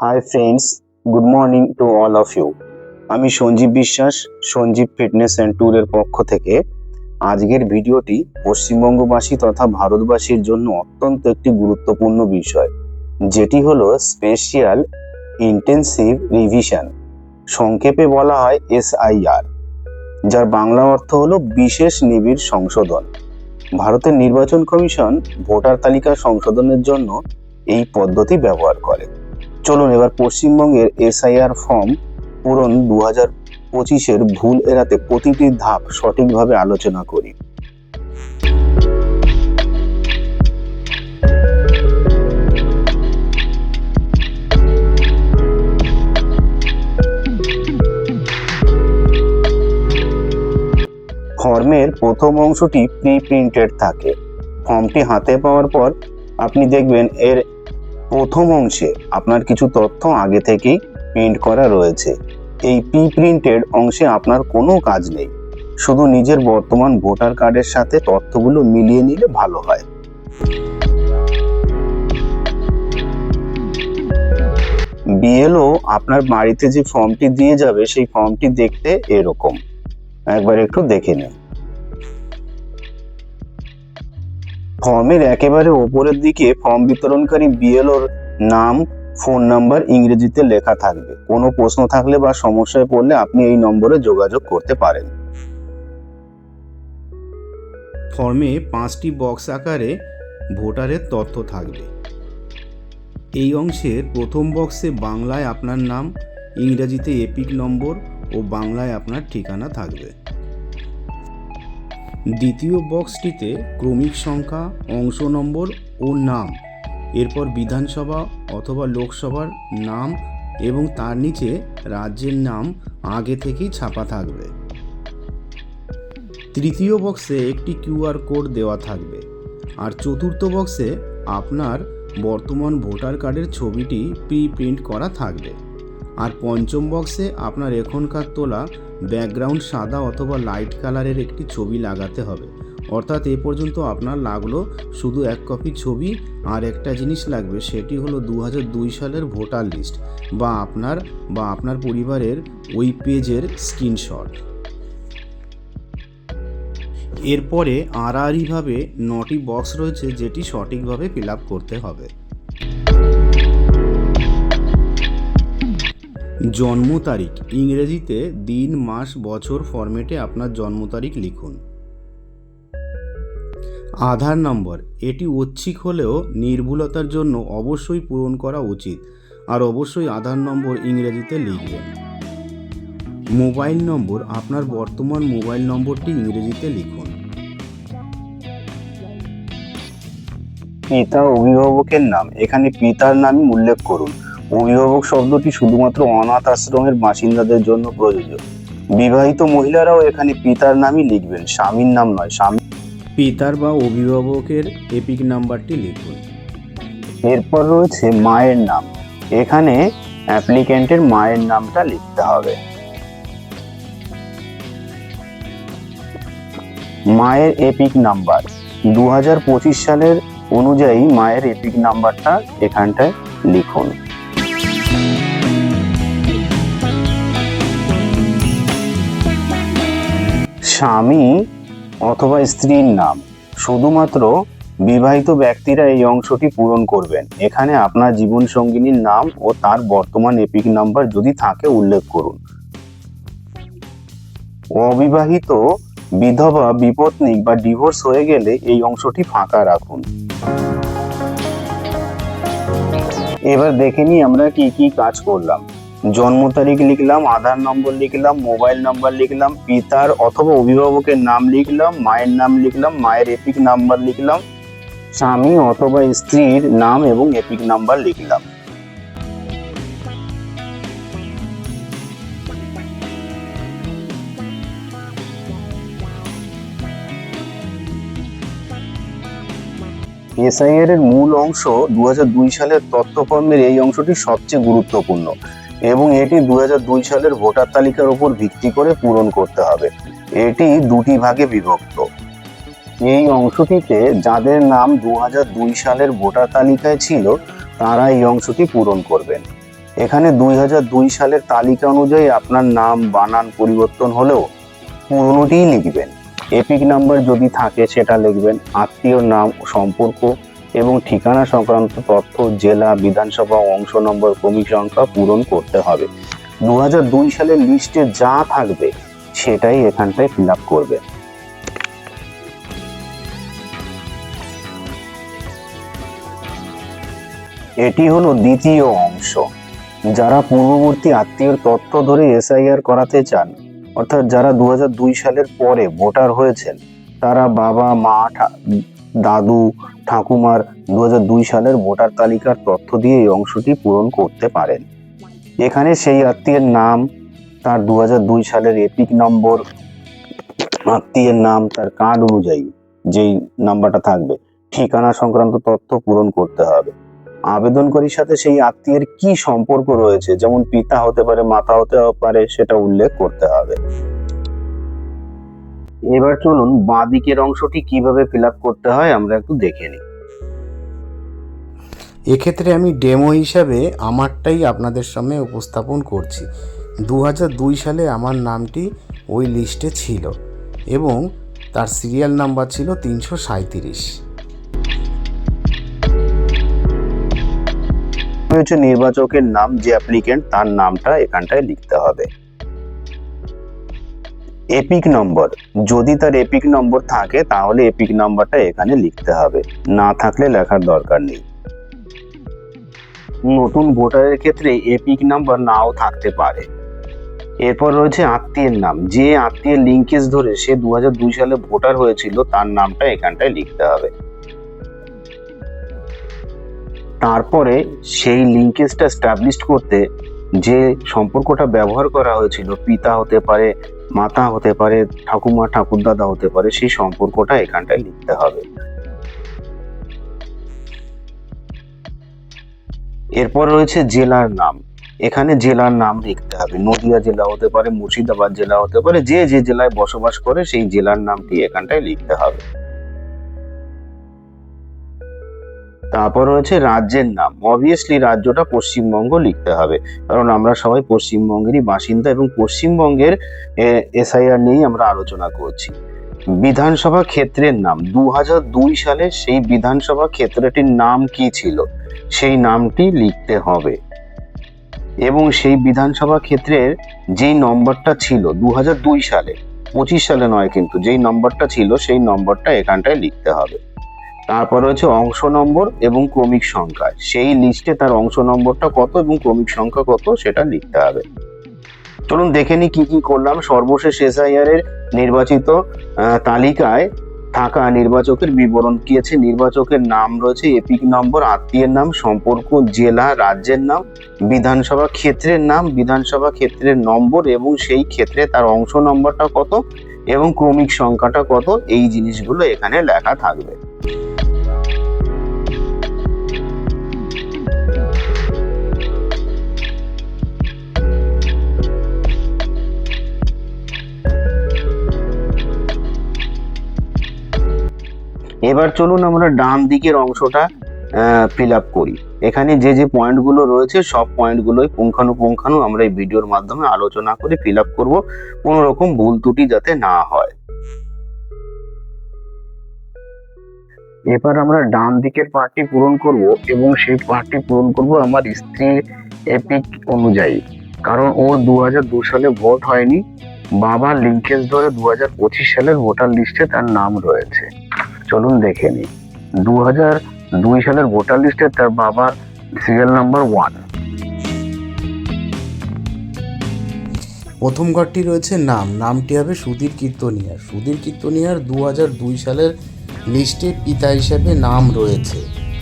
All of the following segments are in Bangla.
Hi friends good morning to all of you আমি সঞ্জীব বিশ্বাস, সঞ্জীব ফিটনেস অ্যান্ড ট্যুরের পক্ষ থেকে আজকের ভিডিওটি পশ্চিমবঙ্গবাসী তথা ভারতবাসীর জন্য অত্যন্ত একটি গুরুত্বপূর্ণ বিষয়, যেটি হলো স্পেশিয়াল ইন্টেন্সিভ রিভিশন সংক্ষেপে বলা হয় এসআইআর যার বাংলা অর্থ হলো বিশেষ নিবিড় সংশোধন। ভারতের নির্বাচন কমিশন ভোটার তালিকা সংশোধনের জন্য এই পদ্ধতি ব্যবহার করে। চলুন এবার পশ্চিমবঙ্গের এসআইআর ফর্ম পূরণ দু হাজার পঁচিশের ভুল এড়াতে প্রতিটি ধাপ সঠিকভাবে আলোচনা করি। ফর্মের প্রথম অংশটি প্রি প্রিন্টেড থাকে। ফর্মটি হাতে পাওয়ার পর আপনি দেখবেন এর প্রথম অংশে আপনার কিছু তথ্য আগে থেকেই প্রিন্ট করা রয়েছে। এই প্রি প্রিন্টেড অংশে আপনার কোনো কাজ নেই। শুধু নিজের বর্তমান ভোটার কার্ডের সাথে তথ্যগুলো মিলিয়ে নিলে ভালো হয়। বিএলও আপনার বাড়িতে যে ফর্মটি দিয়ে যাবে, সেই ফর্মটি দেখতে এরকম। একবার একটু দেখে নিন। ফর্মের একেবারে ওপরের দিকে ফর্ম বিতরণকারী বিএলওর নাম, ফোন নাম্বার ইংরেজিতে লেখা থাকবে। কোনো প্রশ্ন থাকলে বা সমস্যায় পড়লে আপনি এই নম্বরে যোগাযোগ করতে পারেন। ফর্মে পাঁচটি বক্স আকারে ভোটারের তথ্য থাকবে। এই অংশের প্রথম বক্সে বাংলায় আপনার নাম, ইংরেজিতে এপিক নম্বর ও বাংলায় আপনার ঠিকানা থাকবে। দ্বিতীয় বক্সটিতে ক্রমিক সংখ্যা, অংশ নম্বর ও নাম, এরপর বিধানসভা অথবা লোকসভার নাম এবং তার নিচে রাজ্যের নাম আগে থেকেই ছাপা থাকবে। তৃতীয় বক্সে একটি কিউআর কোড দেওয়া থাকবে আর চতুর্থ বক্সে আপনার বর্তমান ভোটার কার্ডের ছবিটি প্রি প্রিন্ট করা থাকবে। আর পঞ্চম বক্সে আপনার এখনকার তোলা ব্যাকগ্রাউন্ড সাদা অথবা লাইট কালারের একটি ছবি লাগাতে হবে। অর্থাৎ এ পর্যন্ত আপনার লাগল শুধু এক কপি ছবি আর একটা জিনিস লাগবে, সেটি হলো দু সালের ভোটার লিস্ট বা আপনার বা আপনার পরিবারের ওই পেজের স্ক্রিনশট এরপরে আড়াআড়িভাবে নটি বক্স রয়েছে যেটি সঠিকভাবে ফিল করতে হবে। জন্ম তারিখ। ইংরেজিতে দিন, মাস, বছর ফরম্যাটে আপনার জন্ম তারিখ লিখুন। আধার নম্বর। এটি ঐচ্ছিক হলেও নির্ভুলতার জন্য অবশ্যই পূরণ করা উচিত। আর অবশ্যই আধার নম্বর ইংরেজিতে লিখবেন। Mobile number. আপনার বর্তমান মোবাইল নম্বরটি ইংরেজিতে লিখুন। পিতা অভিভাবকের নাম। এখানে পিতার নামই উল্লেখ করুন। অভিভাবক শব্দটি শুধুমাত্র অনাথ আশ্রমের বাসিন্দাদের জন্য প্রযোজ্য। বিবাহিত মহিলারাও এখানে পিতার নামই লিখবেন স্বামীর নাম নয় স্বামী পিতার বা অভিভাবকের এপিক নাম্বারটি লিখুন। এরপর রয়েছে মায়ের নাম। এখানে অ্যাপ্লিক্যান্টের মায়ের নামটা লিখতে হবে। মায়ের এপিক নাম্বার। দু হাজার পঁচিশ সালের অনুযায়ী মায়ের এপিক নাম্বারটা এখানটায় লিখুন। স্বামী অথবা স্ত্রীর নাম। শুধুমাত্র বিবাহিত ব্যক্তিরা এই অংশটি পূরণ করবেন। এখানে আপনার জীবন সঙ্গিনীর নাম ও তার বর্তমান এপিক নাম্বার যদি থাকে উল্লেখ করুন। অবিবাহিত বিধবা, বিপত্নিক বা ডিভোর্স হয়ে গেলে এই অংশটি ফাঁকা রাখুন। এবার দেখে নিই আমরা কি কি কাজ করলাম। জন্ম তারিখ লিখলাম, আধার নম্বর লিখলাম, মোবাইল নাম্বার লিখলাম, পিতার অথবা অভিভাবকের নাম লিখলাম, মায়ের নাম লিখলাম, মায়ের এপিক নাম্বার লিখলাম, স্বামী অথবা স্ত্রীর নাম এবং এপিক নাম্বার লিখলাম। এসআইআর এর মূল অংশ দু হাজার দুই সালের তথ্যকর্মের এই অংশটি সবচেয়ে গুরুত্বপূর্ণ। এবং এটি দু হাজার দুই সালের ভোটার তালিকার উপর ভিত্তি করে পূরণ করতে হবে। এটি দুটি ভাগে বিভক্ত। এই অংশটিতে যাদের নাম দু হাজার দুই সালের ভোটার তালিকায় ছিল, তারা এই অংশটি পূরণ করবেন। এখানে দুই হাজার দুই সালের তালিকা অনুযায়ী আপনার নাম, বানান পরিবর্তন হলেও পুরোনোটিই লিখবেন। এপিক নাম্বার যদি থাকে সেটা লিখবেন। আত্মীয় নাম, সম্পর্ক এবং ঠিকানা সংক্রান্ত তথ্য জেলা বিধানসভা অংশ নম্বর ক্রমিক সংখ্যা পূরণ করতে হবে। দু হাজার দুই সালের লিস্টে যা থাকবে, সেটাই এখানটায় ফিল আপ করবে। এটি হলো দ্বিতীয় অংশ। যারা পূর্ববর্তী আত্মীয়র তথ্য ধরে এসআইআর করাতে চান, অর্থাৎ যারা দু হাজার দুই সালের পরে ভোটার হয়েছেন, তারা বাবা, মা দাদু ঠাকুমার দু হাজার দুই সালের ভোটার তালিকার তথ্য দিয়ে এই অংশটি পূরণ করতে পারেন। এখানে সেই আত্মীয়ের নাম, তার দু হাজার দুই সালের এপিক নম্বর, আত্মীয়ের নাম, তার কার্ড অনুযায়ী যেই নাম্বারটা থাকবে, ঠিকানা সংক্রান্ত তথ্য পূরণ করতে হবে। আবেদনকারীর সাথে সেই আত্মীয়ের কি সম্পর্ক রয়েছে, যেমন পিতা হতে পারে, মাতা হতে পারে, সেটা উল্লেখ করতে হবে। এবার চলুন বাঁ দিকের অংশটি কীভাবে ফিল আপ করতে হয় আমরা একটু দেখে নিই। এক্ষেত্রে আমি ডেমো হিসাবে আমারটাই আপনাদের সামনে উপস্থাপন করছি। দু সালে আমার নামটি ওই লিস্টে ছিল এবং তার সিরিয়াল নাম্বার ছিল তিনশো সাঁইত্রিশ। হচ্ছে নির্বাচকের নাম যে অ্যাপ্লিকেন্ট তার নামটা এখানটায় লিখতে হবে। এপিক নম্বর যদি তার এপিক নম্বর থাকে, তাহলে এপিক নাম্বারটা এখানে লিখতে হবে। না থাকলে লেখার দরকার নেই। নতুন ভোটারের ক্ষেত্রে এপিক নাম্বার নাও থাকতে পারে। এরপর রয়েছে আত্মীয়ের নাম। যে আত্মীয়ের লিঙ্কেজ ধরে সে দু হাজার দুই সালে ভোটার হয়েছিল, তার নামটা এখানটায় লিখতে হবে। তারপরে সেই লিঙ্কেজটা স্টাবলিশ করতে যে সম্পর্কটা ব্যবহার করা হয়েছিল, পিতা হতে পারে, মাতা হতে পারে, ঠাকুমা, ঠাকুরদাদা হতে পারে, সেই সম্পর্কটা এখানটায় লিখতে হবে। এরপর রয়েছে জেলার নাম। এখানে জেলার নাম লিখতে হবে। নদিয়া জেলা হতে পারে, মুর্শিদাবাদ জেলা হতে পারে, যে যে জেলায় বসবাস করে সেই জেলার নামটি এখানটায় লিখতে হবে। তারপর রয়েছে রাজ্যের নাম। অবভিয়াসলি রাজ্যটা পশ্চিমবঙ্গ লিখতে হবে। কারণ আমরা সবাই পশ্চিমবঙ্গেরই বাসিন্দা এবং পশ্চিমবঙ্গের এসআইআর নিয়েই আমরা আলোচনা করছি। বিধানসভা ক্ষেত্রের নাম। দু দুই সালে সেই বিধানসভা ক্ষেত্রটির নাম কি ছিল? সেই নামটি লিখতে হবে। এবং সেই বিধানসভা ক্ষেত্রের যেই নম্বরটা ছিল দু দুই সালে, পঁচিশ সালে নয় কিন্তু যেই নম্বরটা ছিল, সেই নম্বরটা এখানটায় লিখতে হবে। তারপর রয়েছে অংশ নম্বর এবং ক্রমিক সংখ্যা। সেই লিস্টে তার অংশ নম্বরটা কত এবং ক্রমিক সংখ্যা কত সেটা লিখতে হবে। চলুন দেখে নি কি কি করলাম। সর্বশেষ এসআইআর এর নির্বাচিত তালিকায় থাকা নির্বাচকের বিবরণ কি আছে? নির্বাচকের নাম রয়েছে এপিক নম্বর, আত্মীয়ের নাম, সম্পর্ক, জেলা, রাজ্যের নাম, বিধানসভা ক্ষেত্রের নাম, বিধানসভা ক্ষেত্রের নম্বর এবং সেই ক্ষেত্রে তার অংশ নম্বরটা কত এবং ক্রমিক সংখ্যাটা কত? এই জিনিসগুলো এখানে লেখা থাকবে। এবার চলুন আমরা ডান দিকের অংশটা ফিল আপ করি। এখানে যে যে পয়েন্টগুলো রয়েছে, সব পয়েন্টগুলোই পুঙ্খানুপুঙ্খানু আমরা এই ভিডিওর মাধ্যমে আলোচনা করে ফিল আপ করব। কোনো রকম ভুল ত্রুটি যাতে না হয়। এবার আমরা ডান দিকের পার্টটি পূরণ করব এবং সেই পার্টটি পূরণ করব আমার স্ত্রীর এপিক অনুযায়ী। কারণ ওর দু দু সালে ভোট হয়নি। বাবা লিঙ্কেজ ধরে দু হাজার পঁচিশ সালের ভোটার লিস্টে তার নাম রয়েছে। চলুন দেখে নিই। দু হাজার দুই সালের ভোটার লিস্টে তার বাবার সিরিয়াল নাম্বার ওয়ান প্রথম ঘরটি রয়েছে নাম। নামটি হবে সুধীর কীর্তনিয়ার। সুধীর কীর্তনিয়ার দু হাজার দুই সালের লিস্টে পিতা হিসেবে নাম রয়েছে।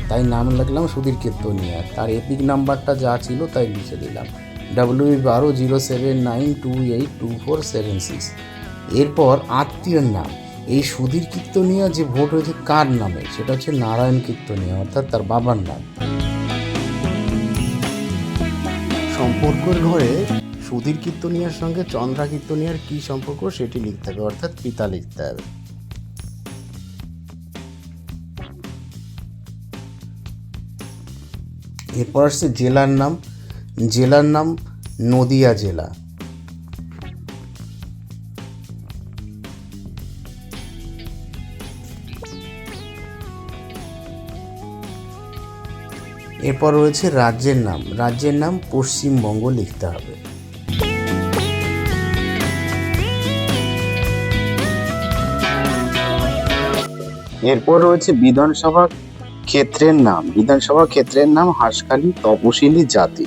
তাই নাম লাগলাম সুধীর কীর্তনিয়ার। তার এপিক নাম্বারটা যা ছিল তাই লিখে দিলাম। ডাব্লিউ বারো zero seven nine two eight two four seven six. এরপর আত্মীয়র নাম। এই সুধীর কীর্তনিয়া যে ভোট হয়েছে কার নামে? সেটা হচ্ছে নারায়ণ কীর্তনিয়া, অর্থাৎ তার বাবার নাম। সম্পর্কের ঘরে সুধীর কীর্তনিয়ার সঙ্গে চন্দ্রা কীর্তনিয়ার কী সম্পর্ক সেটি লিখতে হবে, অর্থাৎ পিতা লিখতে হবে। এরপর আসছে জেলার নাম। জেলার নাম নদিয়া জেলা। এরপর রয়েছে রাজ্যের নাম। রাজ্যের নাম পশ্চিমবঙ্গ লিখতে হবে। এরপর রয়েছে বিধানসভা ক্ষেত্রের নাম। বিধানসভা ক্ষেত্রের নাম হাঁসখালি তপশিলি জাতি।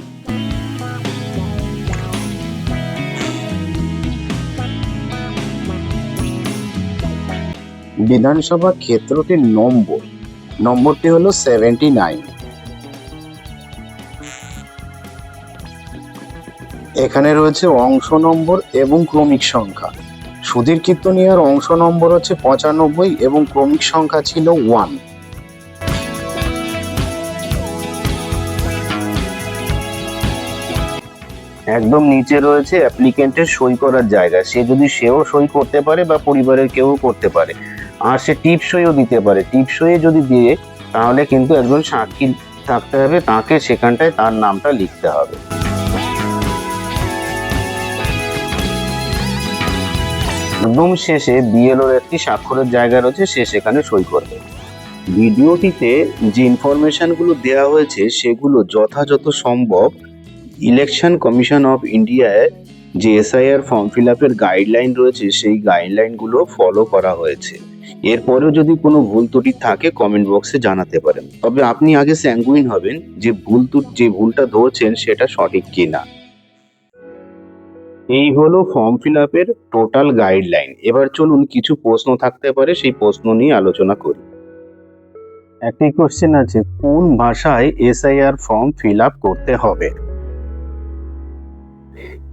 বিধানসভা ক্ষেত্রটির নম্বর। নম্বরটি হলো সেভেন্টি নাইন এখানে রয়েছে অংশ নম্বর এবং ক্রমিক সংখ্যা। সুধীর কীর্তনিয়ার অংশ নম্বর হচ্ছে পঁচানব্বই এবং ক্রমিক সংখ্যা ছিল ওয়ান। একদম নিচে রয়েছে অ্যাপ্লিকেন্টের সই করার জায়গা। সে যদি সেও সই করতে পারে বা পরিবারের কেউ করতে পারে। আর সে টিপ সইও দিতে পারে। টিপ সইয়ে যদি দিয়ে, তাহলে কিন্তু একজন সাক্ষী থাকতে হবে। তাকে সেখানটায় তার নামটা লিখতে হবে। একদম শেষে বিএলওর একটি স্বাক্ষরের জায়গা রয়েছে, সে সেখানে সই করবে। ভিডিওটিতে যে ইনফরমেশনগুলো দেওয়া হয়েছে, সেগুলো যথাযথ সম্ভব ইলেকশন কমিশন অফ ইন্ডিয়ায় যে এসআইআর ফর্ম ফিল আপের গাইডলাইন রয়েছে, সেই গাইডলাইনগুলো ফলো করা হয়েছে। এরপরেও যদি কোনো ভুল ত্রুটি থাকে, কমেন্ট বক্সে জানাতে পারেন। তবে আপনি আগে স্যাঙ্গুইন হবেন যে ভুল যে ভুলটা ধরছেন, সেটা সঠিক কিনা। এই হলো ফর্ম ফিল আপের টোটাল গাইডলাইন এবার চলুন কিছু প্রশ্ন থাকতে পারে, সেই প্রশ্ন নিয়ে আলোচনা করি। একটি কোশ্চেন আছে, কোন ভাষায় এসআইআর ফর্ম ফিল আপ করতে হবে?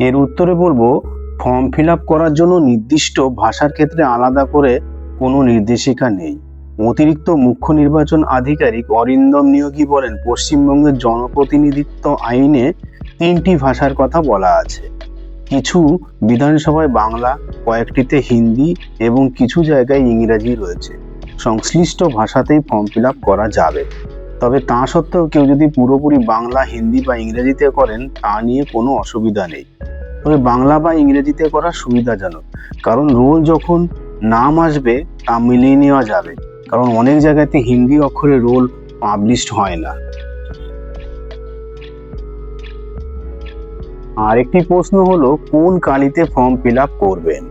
এর উত্তরে বলব ফর্ম ফিল আপ করার জন্য নির্দিষ্ট ভাষার ক্ষেত্রে আলাদা করে কোনো নির্দেশিকা নেই। অতিরিক্ত মুখ্য নির্বাচন আধিকারিক অরিন্দম নিয়োগী বলেন, পশ্চিমবঙ্গের জনপ্রতিনিধিত্ব আইনে তিনটি ভাষার কথা বলা আছে। কিছু বিধানসভায় বাংলা, কয়েকটিতে হিন্দি এবং কিছু জায়গায় ইংরাজি রয়েছে। সংশ্লিষ্ট ভাষাতেই ফর্ম ফিল করা যাবে। তবে তা সত্ত্বেও কেউ যদি পুরোপুরি বাংলা, হিন্দি বা ইংরেজিতে করেন, তা নিয়ে কোনো অসুবিধা নেই। তবে বাংলা বা ইংরেজিতে করা সুবিধাজনক, কারণ রোল যখন নাম আসবে, তা মিলিয়ে নেওয়া যাবে। কারণ অনেক জায়গাতে হিন্দি অক্ষরে রোল পাবলিশড হয় না। আরেকটি প্রশ্ন হলো, কোন কালিতে ফর্ম ফিল আপ করবেন?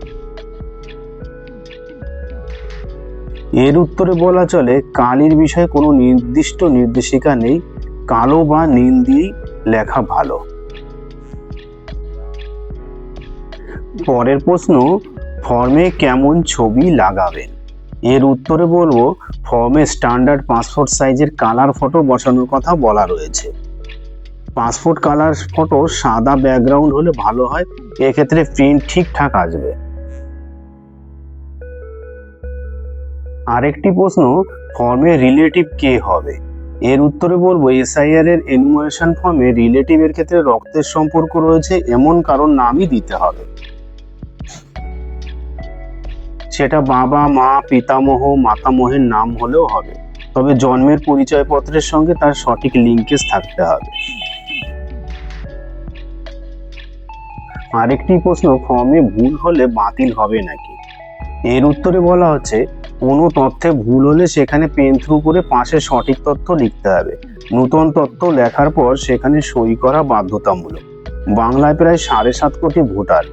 এর উত্তরে বলা চলে, কালির বিষয়ে কোনো নির্দিষ্ট নির্দেশিকা নেই, কালো বা নীল দিয়েই লেখা ভালো। পরের প্রশ্ন, ফর্মে কেমন ছবি লাগাবেন? এর উত্তরে বলব, ফর্মে স্ট্যান্ডার্ড পাসপোর্ট সাইজের কালার ফটো বসানোর কথা বলা রয়েছে। পাসপোর্ট কালার ফটো সাদা ব্যাকগ্রাউন্ড হলে ভালো হয়। এক্ষেত্রে প্রিন্ট ঠিকঠাক আসবে। আরেকটি প্রশ্ন ফর্মে রিলেটিভ কে হবে? এর উত্তরে বলব এসআইআর এর এনুমারেশন ফর্মে রিলেটিভের ক্ষেত্রে রক্তের সম্পর্ক রয়েছে, এমন কারণ নামই দিতে হবে। সেটা বাবা, মা, পিতামহ, মাতামহের নাম হলেও হবে। তবে জন্মের পরিচয়পত্রের সঙ্গে তার সঠিক লিঙ্কেজ থাকতে হবে। আরেকটি প্রশ্ন ফর্মে ভুল হলে বাতিল হবে নাকি? এর উত্তরে বলা হচ্ছে, কোনো তথ্যে ভুল হলে সেখানে পেন থ্রু করে পাশে সঠিক তথ্য লিখতে হবে। নূতন তথ্য লেখার পর সেখানে সই করা বাধ্যতামূলক। বাংলায় প্রায় সাড়ে সাত কোটি ভোটার।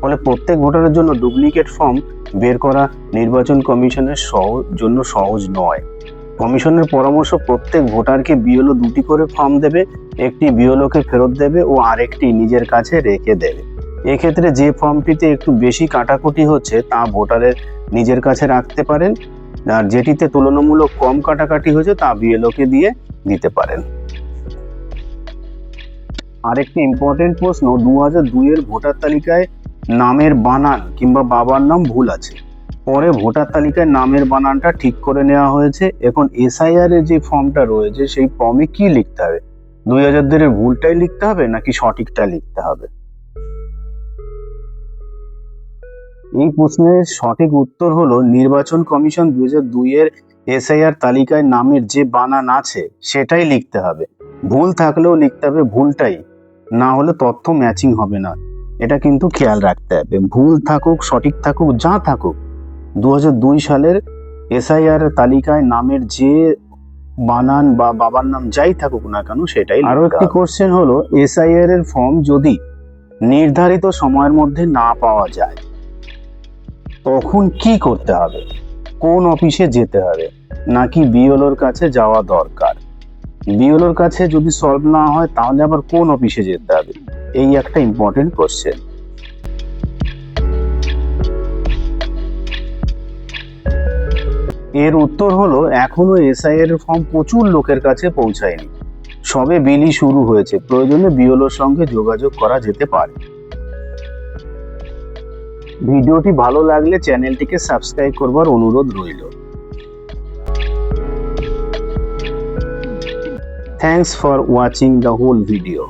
ফলে প্রত্যেক ভোটারের জন্য ডুপ্লিকেট ফর্ম বের করা নির্বাচন কমিশনের সহজ জন্য সহজ নয়। কমিশনের পরামর্শ, প্রত্যেক ভোটারকে বিএলও দুটি করে ফর্ম দেবে, একটি বিএলওকে ফেরত দেবে ও আরেকটি নিজের কাছে রেখে দেবে। এক্ষেত্রে যে ফর্মটিতে একটু বেশি কাটাকুটি হচ্ছে, তা ভোটারের নিজের কাছে রাখতে পারেন। আর যেটিতে তুলনামূলক কম কাটাকাটি হয়েছে, তা বিএলওকে দিয়ে দিতে পারেন। আরেকটি ইম্পর্টেন্ট প্রশ্ন দু হাজার দুইয়ের ভোটার তালিকায় নামের বানান কিংবা বাবার নাম ভুল আছে। পরে ভোটার তালিকায় নামের বানানটা ঠিক করে নেওয়া হয়েছে। এখন এসআইআর এর যে ফর্মটা রয়েছে, সেই ফর্মে কি লিখতে হবে? দুই হাজার দুইয়ের ভুলটাই লিখতে হবে, নাকি সঠিকটা লিখতে হবে? এই প্রশ্নের সঠিক উত্তর হলো নির্বাচন কমিশন দু হাজার দুইয়ের এসআইআর তালিকায় নামের যে বানান আছে সেটাই লিখতে হবে। ভুল থাকলেও লিখতে হবে ভুলটাই। না হলে তথ্য ম্যাচিং হবে না। এটা কিন্তু খেয়াল রাখতে হবে। ভুল থাকুক সঠিক থাকুক যা থাকুক দু দুই সালের এসআইআর তালিকায় নামের যে বানান বা বাবার নাম যাই থাকুক না কেন সেটাই আরও একটি কোশ্চেন হলো এসআইআর এর ফর্ম যদি নির্ধারিত সময়ের মধ্যে না পাওয়া যায় তখন কি করতে হবে? কোন অফিসে যেতে হবে? নাকি বিওলোর কাছে যাওয়া দরকার? বিওলোর কাছে যদি সলভ না হয়, তাহলে আবার কোন অফিসে যেতে হবে? এই একটা ইম্পর্টেন্ট কোশ্চেন এর উত্তর হলো, এখনও এসআইআর এর ফর্ম প্রচুর লোকের কাছে পৌঁছায়নি। সবে বিলি শুরু হয়েছে। প্রয়োজনে বিওলোর সঙ্গে যোগাযোগ করা যেতে পারে। ভিডিওটি ভালো লাগলে চ্যানেলটিকে সাবস্ক্রাইব করবার অনুরোধ রইল। Thanks for watching the whole video